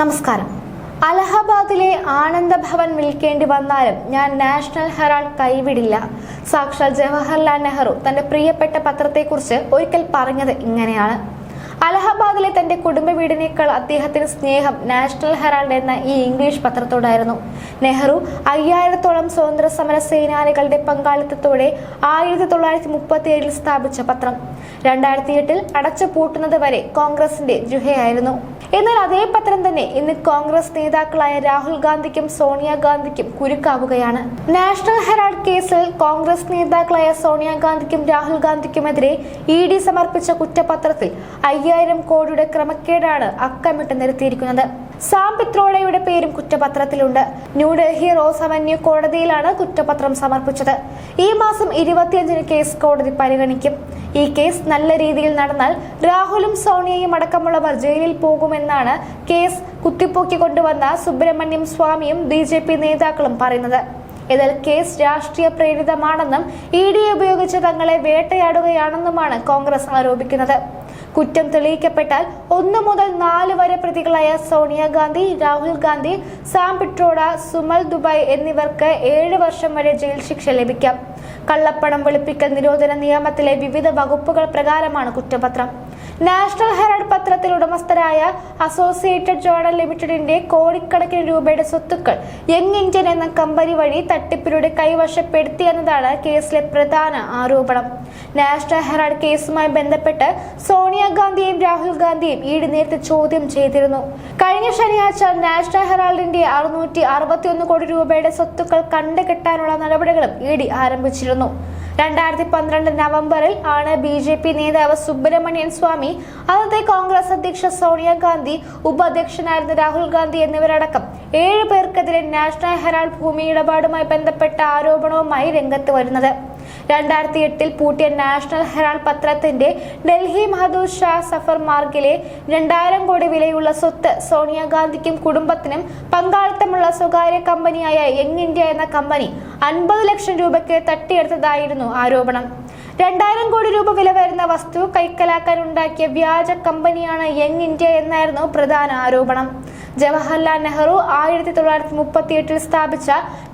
നമസ്കാരം. അലഹബാദിലെ ആനന്ദ ഭവൻ വിൽക്കേണ്ടി വന്നാലും ഞാൻ നാഷണൽ ഹെറാൾഡ് കൈവിടില്ല. സാക്ഷാൽ ജവഹർലാൽ നെഹ്റു തന്റെ പ്രിയപ്പെട്ട പത്രത്തെക്കുറിച്ച് ഒരിക്കൽ പറഞ്ഞത് ഇങ്ങനെയാണ്. അലഹബാദിലെ തന്റെ കുടുംബ വീടിനേക്കാൾ അദ്ദേഹത്തിന് സ്നേഹം നാഷണൽ ഹെറാൾഡ് എന്ന ഈ ഇംഗ്ലീഷ് പത്രത്തോടായിരുന്നു. നെഹ്റു അയ്യായിരത്തോളം സ്വാതന്ത്ര്യ സമര സേനാനികളുടെ പങ്കാളിത്തത്തോടെ ആയിരത്തി തൊള്ളായിരത്തി മുപ്പത്തി ഏഴിൽ സ്ഥാപിച്ച പത്രം. രണ്ടായിരത്തി എട്ടിൽ അടച്ചു പൂട്ടുന്നത് വരെ കോൺഗ്രസിന്റെ ജുഹയായിരുന്നു എന്നാൽ അതേ പത്രം തന്നെ ഇന്ന് കോൺഗ്രസ് നേതാക്കളായ രാഹുൽ ഗാന്ധിക്കും സോണിയാഗാന്ധിക്കും കുരുക്കാവുകയാണ്. നാഷണൽ ഹെറാൾഡ് കേസിൽ കോൺഗ്രസ് നേതാക്കളായ സോണിയാഗാന്ധിക്കും രാഹുൽ ഗാന്ധിക്കുമെതിരെ ഇ ഡി സമർപ്പിച്ച കുറ്റപത്രത്തിൽ അയ്യായിരം കോടിയുടെ ക്രമക്കേടാണ് അക്കമിട്ട് നിരത്തിയിരിക്കുന്നത്. സാം പിത്രോളയുടെ പേരും കുറ്റപത്രത്തിലുണ്ട്. ന്യൂഡൽഹി റോസ് അവന്യൂ കോടതിയിലാണ് കുറ്റപത്രം സമർപ്പിച്ചത്. ഈ മാസം ഇരുപത്തിയഞ്ചിന് കേസ് കോടതി പരിഗണിക്കും. ഈ കേസ് നല്ല രീതിയിൽ നടന്നാൽ രാഹുലും സോണിയയും അടക്കമുള്ളവർ ജയിലിൽ പോകുമെന്നാണ് കേസ് കുത്തിപ്പൊക്കി കൊണ്ടുവന്ന സുബ്രഹ്മണ്യം സ്വാമിയും ബി ജെ പി നേതാക്കളും പറയുന്നത്. ഇതിൽ കേസ് രാഷ്ട്രീയ പ്രേരിതമാണെന്നും ഇ ഡി ഉപയോഗിച്ച് തങ്ങളെ വേട്ടയാടുകയാണെന്നുമാണ് കോൺഗ്രസ് ആരോപിക്കുന്നത്. കുറ്റം തെളിയിക്കപ്പെട്ടാൽ ഒന്ന് മുതൽ നാല് വരെ പ്രതികളായ സോണിയാഗാന്ധി രാഹുൽ ഗാന്ധി സാം പിട്രോഡ സുമൽ ദുബായ് എന്നിവർക്ക് ഏഴ് വർഷം വരെ ജയിൽ ശിക്ഷ ലഭിക്കാം. കള്ളപ്പണം വെളുപ്പിക്കൽ നിരോധന നിയമത്തിലെ വിവിധ വകുപ്പുകൾ പ്രകാരമാണ് കുറ്റപത്രം. നാഷണൽ ഹെറാൾഡ് പത്രത്തിൽ ഉടമസ്ഥരായ അസോസിയേറ്റഡ് ജേണൽ ലിമിറ്റഡിന്റെ കോടിക്കണക്കിന് രൂപയുടെ സ്വത്തുക്കൾ യങ് ഇന്ത്യൻ എന്ന കമ്പനി വഴി തട്ടിപ്പിലൂടെ കൈവശപ്പെടുത്തി എന്നതാണ് കേസിലെ പ്രധാന ആരോപണം. നാഷണൽ ഹെറാൾഡ് കേസുമായി ബന്ധപ്പെട്ട് സോണിയാഗാന്ധിയെയും രാഹുൽ ഗാന്ധിയും ഈട് നേരത്തെ ചോദ്യം ചെയ്തിരുന്നു. കഴിഞ്ഞ ശനിയാഴ്ച നാഷണൽ ഹെറാൾഡിന്റെ അറുന്നൂറ്റി അറുപത്തിയൊന്ന് കോടി രൂപയുടെ സ്വത്തുക്കൾ കണ്ടുകെട്ടാനുള്ള നടപടികളും ഇ ആരംഭിച്ചിരുന്നു. രണ്ടായിരത്തി പന്ത്രണ്ട് നവംബറിൽ ആണ് ബി ജെ പി നേതാവ് സുബ്രഹ്മണ്യൻ സ്വാമി അന്നത്തെ കോൺഗ്രസ് അധ്യക്ഷ സോണിയാഗാന്ധി ഉപാധ്യക്ഷനായിരുന്ന രാഹുൽ ഗാന്ധി എന്നിവരടക്കം ഏഴ് പേർക്കെതിരെ നാഷണൽ ഹെറാൾഡ് ഭൂമി ഇടപാടുമായി ബന്ധപ്പെട്ട ആരോപണവുമായി രംഗത്ത് വരുന്നത്. രണ്ടായിരത്തി എട്ടിൽ പൂട്ടിയ നാഷണൽ ഹെറാൾഡ് പത്രത്തിന്റെ ഡൽഹി മഹദൂർ ഷാ സഫർ മാർഗിലെ രണ്ടായിരം കോടി വിലയുള്ള സ്വത്ത് സോണിയാഗാന്ധിക്കും കുടുംബത്തിനും പങ്കാളിത്തമുള്ള സ്വകാര്യ കമ്പനിയായ യങ് ഇന്ത്യ എന്ന കമ്പനി അൻപത് ലക്ഷം രൂപയ്ക്ക് തട്ടിയെടുത്തതായിരുന്നു ആരോപണം. രണ്ടായിരം കോടി രൂപ വില വരുന്ന വസ്തു കൈക്കലാക്കാൻ ഉണ്ടാക്കിയ വ്യാജ കമ്പനിയാണ് യങ് ഇന്ത്യ എന്നായിരുന്നു പ്രധാന ആരോപണം. ജവഹർലാൽ നെഹ്റു ആയിരത്തി തൊള്ളായിരത്തി മുപ്പത്തി എട്ടിൽ സ്ഥാപിച്ച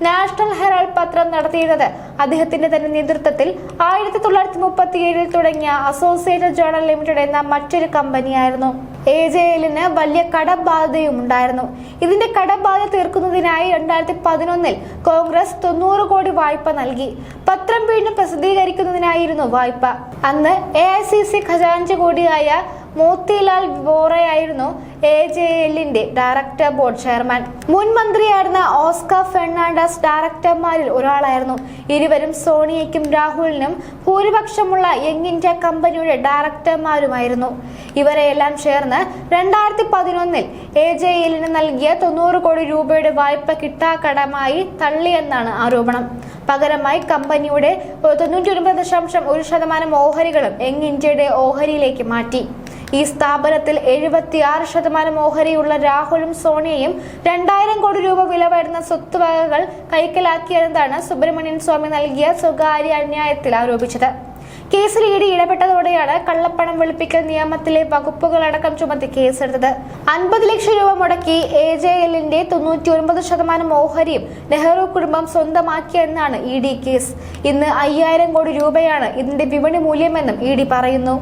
നാഷണൽ ഹെറാൾഡ് പത്രം നടത്തിയിരുന്നത്. അദ്ദേഹത്തിന്റെ തന്നെ നേതൃത്വത്തിൽ ആയിരത്തി തൊള്ളായിരത്തി മുപ്പത്തി ഏഴിൽ തുടങ്ങിയ അസോസിയേറ്റഡ് ജേണൽ ലിമിറ്റഡ് എന്ന മറ്റൊരു കമ്പനിയായിരുന്നു. എ ജെ എല്ലിന് വലിയ കടബാധ്യതയും ഉണ്ടായിരുന്നു. ഇതിന്റെ കടബാധ്യത തീർക്കുന്നതിനായി രണ്ടായിരത്തി പതിനൊന്നിൽ കോൺഗ്രസ് തൊണ്ണൂറ് കോടി വായ്പ നൽകി. പത്രം വീണ്ടും പ്രസിദ്ധീകരിക്കുന്നതിനായിരുന്നു വായ്പ. അന്ന് എ ഐ സി സി ഖജാൻജി കൂടിയായ മോത്തിലാൽ വോറയായിരുന്നു എ ജെ എല്ലിന്റെ ഡയറക്ടർ ബോർഡ് ചെയർമാൻ. മുൻ മന്ത്രിയായിരുന്ന ഓസ്കാർ ഫെർണാണ്ടസ് ഡയറക്ടർമാരിൽ ഒരാളായിരുന്നു. ഇരുവരും സോണിയയ്ക്കും രാഹുലിനും ഭൂരിപക്ഷമുള്ള യങ് ഇന്ത്യ കമ്പനിയുടെ ഡയറക്ടർമാരുമായിരുന്നു. ഇവരെയെല്ലാം ചേർന്ന് രണ്ടായിരത്തി പതിനൊന്നിൽ എ ജെ എല്ലിന് നൽകിയ തൊണ്ണൂറ് കോടി രൂപയുടെ വായ്പ കിട്ടാക്കടമായി തള്ളിയെന്നാണ് ആരോപണം. പകരമായി കമ്പനിയുടെ തൊണ്ണൂറ്റി ഒൻപത് ദശാംശം ഒരു ശതമാനം ഓഹരികളും യങ് ഇന്ത്യയുടെ ഓഹരിയിലേക്ക് മാറ്റി. ഈ സ്ഥാപനത്തിൽ എഴുപത്തിയാറ് ശതമാനം ഓഹരിയുള്ള രാഹുലും സോണിയയും രണ്ടായിരം കോടി രൂപ വില വരുന്ന സ്വത്തുവകകൾ കൈക്കലാക്കിയതെന്നാണ് സുബ്രഹ്മണ്യൻ സ്വാമി നൽകിയ സ്വകാര്യ അന്യായത്തിൽ ആരോപിച്ചത്. കേസിൽ ഇ ഡി ഇടപെട്ടതോടെയാണ് കള്ളപ്പണം വെളുപ്പിക്കൽ നിയമത്തിലെ വകുപ്പുകളടക്കം ചുമത്തി കേസെടുത്തത്. അൻപത് ലക്ഷം രൂപ മുടക്കി എ ജെ എല്ലിന്റെ തൊണ്ണൂറ്റി ഒൻപത് ശതമാനം ഓഹരിയും നെഹ്റു കുടുംബം സ്വന്തമാക്കിയെന്നാണ് ഇ ഡി കേസ്. ഇന്ന് അയ്യായിരം കോടി രൂപയാണ് ഇതിന്റെ വിപണി മൂല്യമെന്നും ഇ ഡി പറയുന്നു.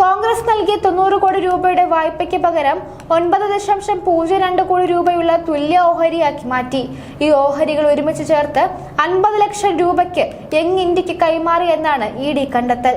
കോൺഗ്രസ് നൽകിയ തൊണ്ണൂറ് കോടി രൂപയുടെ വായ്പയ്ക്ക് പകരം ഒൻപത് ദശാംശം പൂജ്യം രണ്ട് കോടി രൂപയുള്ള തുല്യ ഓഹരിയാക്കി മാറ്റി. ഈ ഓഹരികൾ ഒരുമിച്ച് ചേർത്ത് അൻപത് ലക്ഷം രൂപയ്ക്ക് യങ് ഇന്ത്യയ്ക്ക് കൈമാറി എന്നാണ് ഇ ഡി കണ്ടെത്തൽ.